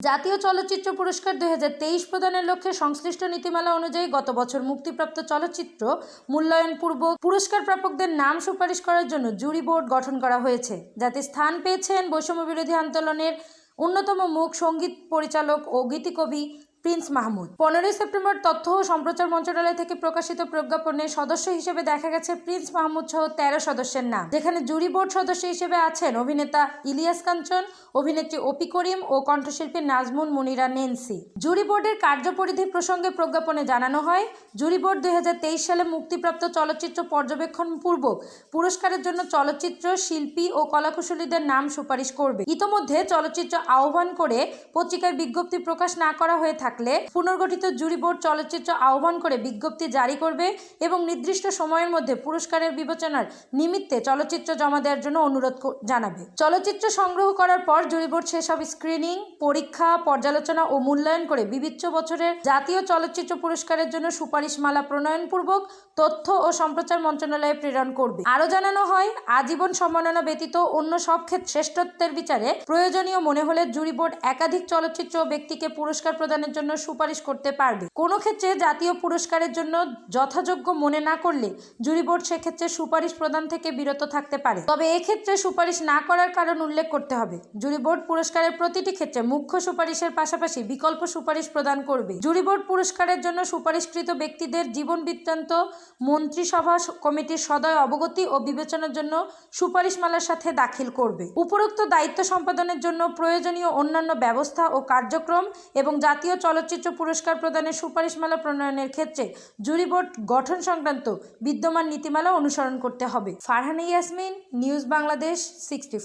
জাতীয় চলচ্চিত্র পুরস্কার দুহাজার তেইশ প্রদানের লক্ষ্যে সংশ্লিষ্ট নীতিমালা অনুযায়ী গত বছর মুক্তিপ্রাপ্ত চলচ্চিত্র মূল্যায়ন পূর্ব পুরস্কার প্রাপকদের নাম সুপারিশ করার জন্য জুরি বোর্ড গঠন করা হয়েছে, যাতে স্থান পেয়েছেন বৈষম্য বিরোধী আন্দোলনের অন্যতম মুখ সংগীত পরিচালক ও গীতিকবি প্রিন্স মাহমুদ। পনেরোই সেপ্টেম্বর তথ্য ও সম্প্রচার মন্ত্রণালয় থেকে প্রকাশিত প্রজ্ঞাপনে সদস্য হিসেবে দেখা গেছে প্রিন্স মাহমুদ সহ তেরো সদস্যের নাম। যেখানে জুরি বোর্ড সদস্য হিসেবে আছেন অভিনেতা ইলিয়াস কাঞ্চন, অভিনেত্রী অপি করিম ও কণ্ঠশিল্পী নাজমুন মুনিরা নেন্সি। জুরি বোর্ডের কার্যপরিধি প্রসঙ্গে প্রজ্ঞাপনে জানানো হয়, জুরি বোর্ড দুই হাজার তেইশ সালে মুক্তিপ্রাপ্ত চলচ্চিত্র পর্যবেক্ষণ পূর্বক পুরস্কারের জন্য চলচ্চিত্র শিল্পী ও কলাকুশলীদের নাম সুপারিশ করবে। ইতোমধ্যে চলচ্চিত্র আহ্বান করে পত্রিকায় বিজ্ঞপ্তি প্রকাশ না করা হয়ে থাকলে পুনর্গঠিত জুরি বোর্ড চলচ্চিত্র আহ্বান করে বিজ্ঞপ্তি জারি করবে এবং নির্দিষ্ট সময়ের মধ্যে পুরস্কারের বিবেচনার নিমিত্তে চলচ্চিত্র জমা দেওয়ার জন্য অনুরোধ জানাবে। চলচ্চিত্র সংগ্রহ করার পর জুরি বোর্ড সেসব স্ক্রিনিং পরীক্ষা, পর্যালোচনা ও মূল্যায়ন করে বিবিচ্য বছরের জাতীয় চলচ্চিত্র পুরস্কারের জন্য সুপারিশমালা প্রণয়নপূর্বক তথ্য ও সম্প্রচার মন্ত্রণালয়ে প্রেরণ করবে। আরও জানানো হয়, আজীবন সম্মাননা ব্যতীত অন্য সব ক্ষেত্রে শ্রেষ্ঠত্বের বিচারে প্রয়োজনীয় মনে হলে জুরি বোর্ড একাধিক চলচ্চিত্র ব্যক্তিকে পুরস্কার প্রদানের জন্য সুপারিশ করতে পারবে। কোনো ক্ষেত্রে জাতীয় পুরস্কারের জন্য যথাযোগ্য মনে না করলে জুরি বোর্ড সেক্ষেত্রে সুপারিশ প্রদান থেকে বিরত থাকতে পারে। তবে এক্ষেত্রে সুপারিশ না করার কারণ উল্লেখ করতে হবে। জুরি বোর্ড পুরস্কারের প্রতিটি ক্ষেত্রে মুখ্য সুপারিশের পাশাপাশি বিকল্প সুপারিশ প্রদান করবে। জুরি বোর্ড পুরস্কারের জন্য সুপারিশকৃত ব্যক্তিদের জীবন বৃত্তান্ত, মন্ত্রিসভা কমিটির সদয় অবগতি ও বিবেচনার জন্য সুপারিশমালার সাথে দাখিল করবে। উপরোক্ত দায়িত্ব সম্পাদনের জন্য প্রয়োজনীয় অন্যান্য ব্যবস্থা ও কার্যক্রম এবং জাতীয় চলচ্চিত্র পুরস্কার প্রদানের সুপারিশমালা প্রণয়নের ক্ষেত্রে জুরি বোর্ড গঠন সংক্রান্ত বিদ্যমান নীতিমালা অনুসরণ করতে হবে। Farhana Yasmin, news Bangladesh sixty